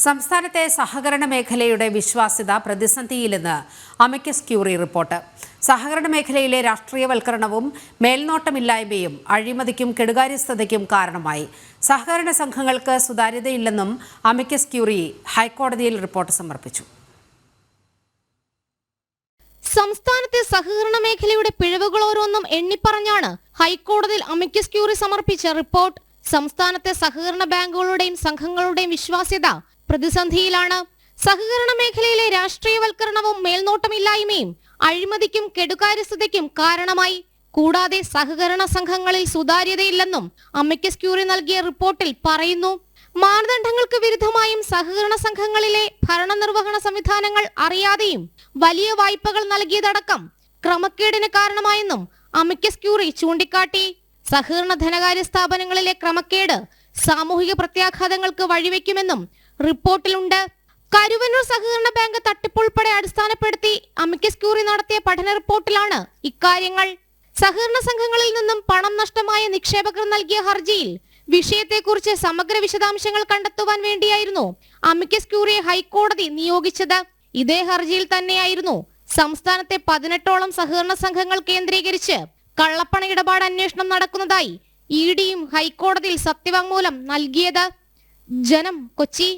സംസ്ഥാനത്തെ സഹകരണ മേഖലയുടെ വിശ്വാസ്യത പ്രതിസന്ധിയിലെന്ന് അമിക്കസ് ക്യൂറി റിപ്പോർട്ട്. സഹകരണ മേഖലയിലെ രാഷ്ട്രീയവൽക്കരണവും മേൽനോട്ടമില്ലായ്മയും അഴിമതിക്കും കെടുകാര്യസ്ഥതയ്ക്കും കാരണമായി. സഹകരണ സംഘങ്ങൾക്ക് സുതാര്യതയില്ലെന്നും അമിക്കസ് ക്യൂറി ഹൈക്കോടതിയിൽ റിപ്പോർട്ട് സമർപ്പിച്ചു. സംസ്ഥാനത്തെ സഹകരണ മേഖലയുടെ പിഴവുകൾ ഓരോന്നും എണ്ണിപ്പറഞ്ഞാണ് ഹൈക്കോടതിയിൽ അമിക്കസ് ക്യൂറി സമർപ്പിച്ച റിപ്പോർട്ട്. സംസ്ഥാനത്തെ സഹകരണ ബാങ്കുകളുടെയും സംഘങ്ങളുടെയും വിശ്വാസ്യത പ്രതിസന്ധിയിലാണ്. സഹകരണ മേഖലയിലെ രാഷ്ട്രീയവൽക്കരണവും മേൽനോട്ടമില്ലായ്മയും അഴിമതിക്കും കെടുകാര്യസ്ഥതയ്ക്കും കാരണമായി. കൂടാതെ സഹകരണ സംഘങ്ങളിൽ സുതാര്യതയില്ലെന്നും അമിക്കസ് ക്യൂറി നൽകിയ റിപ്പോർട്ടിൽ പറയുന്നു. മാനദണ്ഡങ്ങൾക്ക് വിരുദ്ധമായും സഹകരണ സംഘങ്ങളിലെ ഭരണനിർവഹണ സംവിധാനങ്ങൾ അറിയാതെയും വലിയ വായ്പകൾ നൽകിയതടക്കം ക്രമക്കേടിന് കാരണമായെന്നും അമിക്കസ് ക്യൂറി ചൂണ്ടിക്കാട്ടി. സഹകരണ ധനകാര്യ സ്ഥാപനങ്ങളിലെ ക്രമക്കേട് സാമൂഹിക പ്രത്യാഘാതങ്ങൾക്ക് വഴിവെക്കുമെന്നും റിപ്പോർട്ടിലുണ്ട്. കരുവന്നൂർ സഹകരണ ബാങ്ക് തട്ടിപ്പ് ഉൾപ്പെടെ അടിസ്ഥാനപ്പെടുത്തി അമിക്കസ് ക്യൂറി നടത്തിയ പഠന റിപ്പോർട്ടിലാണ് ഇക്കാര്യങ്ങൾ. സഹകരണ സംഘങ്ങളിൽ നിന്നും പണം നഷ്ടമായ നിക്ഷേപകർ നൽകിയ ഹർജിയിൽ വിഷയത്തെക്കുറിച്ച് സമഗ്ര വിശദാംശങ്ങൾ കണ്ടെത്തുവാൻ വേണ്ടിയായിരുന്നു അമിക്കസ് ക്യൂറിയെ ഹൈക്കോടതി നിയോഗിച്ചത്. ഇതേ ഹർജിയിൽ തന്നെയായിരുന്നു സംസ്ഥാനത്തെ പതിനെട്ടോളം സഹകരണ സംഘങ്ങൾ കേന്ദ്രീകരിച്ച് കള്ളപ്പണ ഇടപാട് അന്വേഷണം നടക്കുന്നതായി ഇ ഡിയും ഹൈക്കോടതിയിൽ സത്യവാങ്മൂലം നൽകിയത്. ജനം കൊച്ചി.